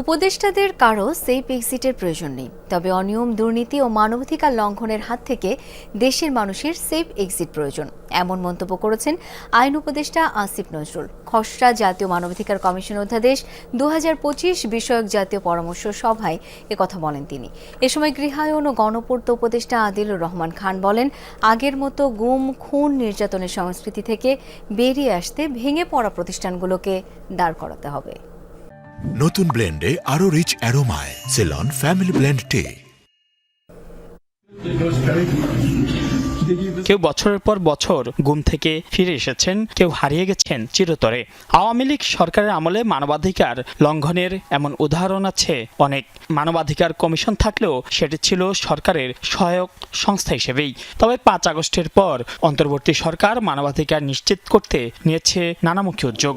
উপদেষ্টাদের কারও সেফ এক্সিটের প্রয়োজন নেই। তবে অনিয়ম, দুর্নীতি ও মানবাধিকার লঙ্ঘনের হাত থেকে দেশের মানুষের সেফ এক্সিট প্রয়োজন। এমন মন্তব্য করেছেন আইন উপদেষ্টা আসিফ নজরুল। খসড়া জাতীয় মানবাধিকার কমিশন অধ্যাদেশ দু হাজার পঁচিশ বিষয়ক জাতীয় পরামর্শ সভায় একথা বলেন তিনি। এ সময় গৃহায়ন ও গণপূর্ত উপদেষ্টা আদিলুর রহমান খান বলেন, আগের মতো গুম, খুন নির্যাতনের সংস্কৃতি থেকে বেরিয়ে আসতে ভেঙে পড়া প্রতিষ্ঠানগুলোকে দাঁড় করাতে হবে। নতুন ব্লেন্ডে আরও রিচ অ্যারোমায় সেলন ফ্যামিলি ব্লেন্ড টে কেউ বছরের পর বছর গুম থেকে ফিরে এসেছেন, কেউ হারিয়ে গেছেন চিরতরে। আওয়ামী লীগ সরকারের আমলে মানবাধিকার লঙ্ঘনের এমন উদাহরণ আছে অনেক। মানবাধিকার কমিশন থাকলেও সেটি ছিল সরকারের সহায়ক সংস্থা হিসেবেই। তবে পাঁচ আগস্টের পর অন্তর্বর্তী সরকার মানবাধিকার নিশ্চিত করতে নিয়েছে নানামুখী উদ্যোগ।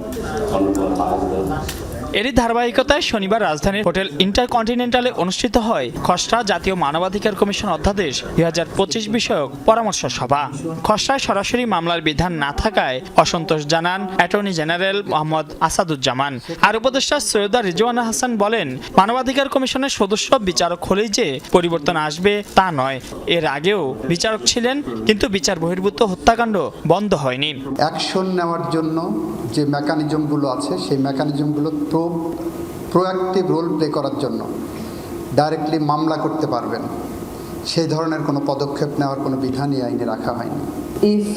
এরই ধারাবাহিকতায় শনিবার রাজধানীর হোটেল ইন্টারকন্টিনেন্টালে অনুষ্ঠিত হয় খসড়া জাতীয় মানবাধিকার কমিশন অধ্যাদেশ দুই হাজার পঁচিশ বিষয়ক পরামর্শ সভা। খসড়ায় সরাসরি মামলার বিধান না থাকায় অসন্তোষ জানান অ্যাটর্নি জেনারেল মোহাম্মদ আসাদুজ্জামান। আর উপদেষ্টা সৈয়দা রিজওয়ানা হাসান বলেন, মানবাধিকার কমিশনের সদস্য বিচারক হলেই যে পরিবর্তন আসবে তা নয়। এর আগেও বিচারক ছিলেন, কিন্তু বিচার বহির্ভূত হত্যাকাণ্ড বন্ধ হয়নি। অ্যাকশন নেওয়ার জন্য যে মেকানিজমগুলো আছে, সেই মেকানিজমগুলো প্রো প্রোঅ্যাক্টিভ রোল প্লে করার জন্য ডাইরেক্টলি মামলা করতে পারবেন। সেই ধরনের কোনো পদক্ষেপ নেওয়ার কোনো বিধানই আইনে রাখা হয়নি। If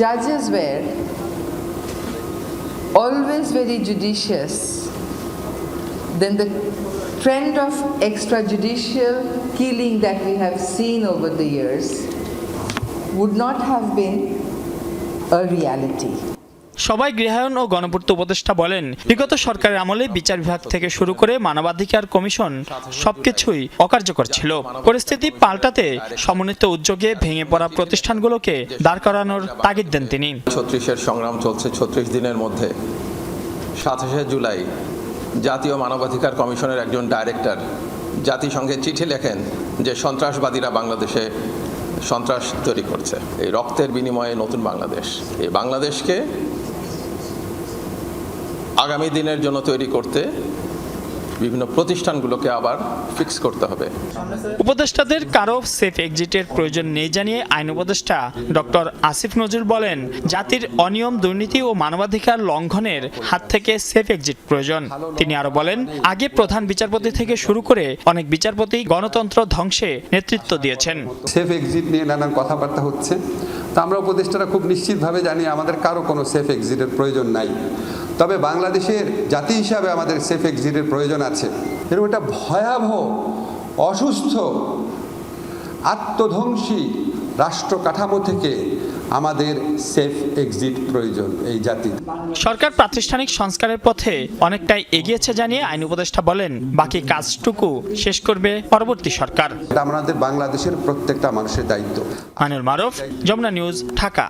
জাজেস were always very judicious then the trend of extra judicial killing that we have seen over the years would not have been a reality সবাই গৃহায়ন ও গণপূর্ত উপদেষ্টা বলেন, বিগত সরকারের আমলে বিচার বিভাগ থেকে শুরু করে মানবাধিকার কমিশন সবকিছুই অকার্যকর ছিল। পরিস্থিতি পাল্টাতে সমন্বিত উদ্যোগে ভেঙে পড়া প্রতিষ্ঠানগুলোকে দাঁড় করানোর তাগিদ দেন তিনি। ছত্রিশের সংগ্রাম চলছে ছত্রিশ দিনের মধ্যে। সাতাশে জুলাই জাতীয় মানবাধিকার কমিশনের একজন ডাইরেক্টর জাতিসংঘে চিঠি লেখেন যে সন্ত্রাসবাদীরা বাংলাদেশে সন্ত্রাস তৈরি করছে। এই রক্তের বিনিময়ে নতুন বাংলাদেশ। এই বাংলাদেশকে আগামী দিনের জন্য তৈরি করতে বিভিন্ন প্রতিষ্ঠানগুলোকে আবার ফিক্স করতে হবে। উপদেষ্টাদের কারও সেফ এক্সিটের প্রয়োজন নেই জানিয়ে আইন উপদেষ্টা ডক্টর আসিফ নজরুল বলেন জাতির অনিয়ম দুর্নীতি ও মানবাধিকার লঙ্ঘনের হাত থেকে সেফ এক্সিট প্রয়োজন। তিনি আরও বলেন আগে প্রধান বিচারপতি থেকে শুরু করে অনেক বিচারপতি গণতন্ত্র ধ্বংসে নেতৃত্ব দিয়েছেন। সেফ এক্সিট নিয়ে নানান কথাবার্তা হচ্ছে। তা আমরা উপদেষ্টারা খুব নিশ্চিতভাবে জানি আমাদের কারও কোনো সেফ এক্সিটের প্রয়োজন নাই। তবে বাংলাদেশের জাতি হিসাবে আমাদের সেফ এক্সিটের প্রয়োজন আছে। এরকম একটা ভয়াবহ অসুস্থ আত্মধ্বংসী রাষ্ট্র কাঠামো থেকে আমাদের সেফ এক্সিট প্রয়োজন এই জাতি। সরকার প্রাতিষ্ঠানিক সংস্কারের পথে অনেকটাই এগিয়েছে জানিয়ে আইন উপদেষ্টা বলেন বাকি কাজটুকু শেষ করবে পরবর্তী সরকার। এটা আমাদের বাংলাদেশের প্রত্যেকটা মানুষের দায়িত্ব। আনুল মারুফ যমুনা নিউজ ঢাকা।